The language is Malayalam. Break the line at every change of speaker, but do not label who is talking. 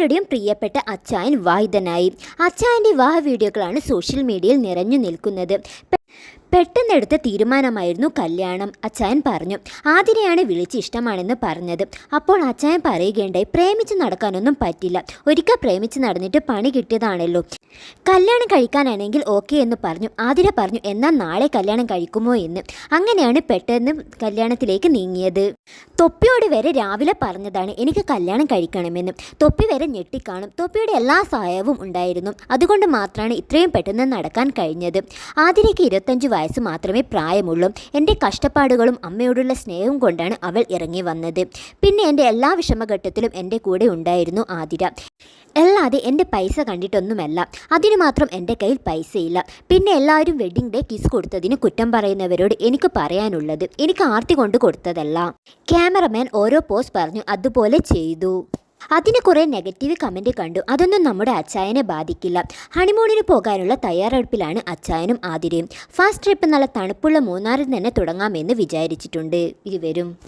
എല്ലാവരുടെയും പ്രിയപ്പെട്ട അച്ചായൻ വായുധനായി അച്ചായന്റെ വിവാഹ വീഡിയോകളാണ് സോഷ്യൽ മീഡിയയിൽ നിറഞ്ഞു നിൽക്കുന്നത്. പെട്ടെന്നെടുത്ത തീരുമാനമായിരുന്നു കല്യാണം അച്ചായൻ പറഞ്ഞു. ആതിരയാണ് വിളിച്ച് ഇഷ്ടമാണെന്ന് പറഞ്ഞത്. അപ്പോൾ അച്ചായൻ പറയുകയുണ്ടായി പ്രേമിച്ച് നടക്കാനൊന്നും പറ്റില്ല. ഒരിക്കൽ പ്രേമിച്ച് നടന്നിട്ട് പണി കിട്ടിയതാണല്ലോ. കല്യാണം കഴിക്കാനാണെങ്കിൽ ഓക്കെ എന്ന് പറഞ്ഞു. ആതിര പറഞ്ഞു എന്നാൽ നാളെ കല്യാണം കഴിക്കുമോ എന്ന്. അങ്ങനെയാണ് പെട്ടെന്ന് കല്യാണത്തിലേക്ക് നീങ്ങിയത്. തൊപ്പിയോട് വരെ രാവിലെ പറഞ്ഞതാണ് എനിക്ക് കല്യാണം കഴിക്കണമെന്ന്. തൊപ്പി വരെ ഞെട്ടിക്കാണും. തൊപ്പിയുടെ എല്ലാ സഹായവും ഉണ്ടായിരുന്നു. അതുകൊണ്ട് മാത്രമാണ് ഇത്രയും പെട്ടെന്ന് നടക്കാൻ കഴിഞ്ഞത്. ആതിരയ്ക്ക് ഇരുപത്തഞ്ച് വയസ്സ് മാത്രമേ പ്രായമുള്ളൂ. എന്റെ കഷ്ടപ്പാടുകളും അമ്മയോടുള്ള സ്നേഹവും കൊണ്ടാണ് അവൾ ഇറങ്ങി വന്നത്. പിന്നെ എന്റെ എല്ലാ വിഷമഘട്ടത്തിലും എന്റെ കൂടെ ഉണ്ടായിരുന്നു ആതിര. അല്ലാതെ എന്റെ പൈസ കണ്ടിട്ടൊന്നുമല്ല. അതിന് മാത്രം എന്റെ കയ്യിൽ പൈസയില്ല. പിന്നെ എല്ലാവരും വെഡിങ് ഡേ കിസ് കൊടുത്തതിന് കുറ്റം പറയുന്നവരോട് എനിക്ക് പറയാനുള്ളത്. എനിക്ക് ആർത്തി കൊണ്ട് കൊടുത്തതല്ല. ക്യാമറമാൻ ഓരോ പോസ്റ്റ് പറഞ്ഞു അതുപോലെ ചെയ്തു. അതിന് കുറേ നെഗറ്റീവ് കമന്റ് കണ്ടു. അതൊന്നും നമ്മുടെ അച്ചായനെ ബാധിക്കില്ല. ഹണിമൂണിന് പോകാനുള്ള തയ്യാറെടുപ്പിലാണ് അച്ചായനും ആതിരയും. ഫാസ്റ്റ് ട്രിപ്പ് നല്ല തണുപ്പുള്ള മൂന്നാറിൽ തന്നെ തുടങ്ങാമെന്ന് വിചാരിച്ചിട്ടുണ്ട്. ഇരുവരും.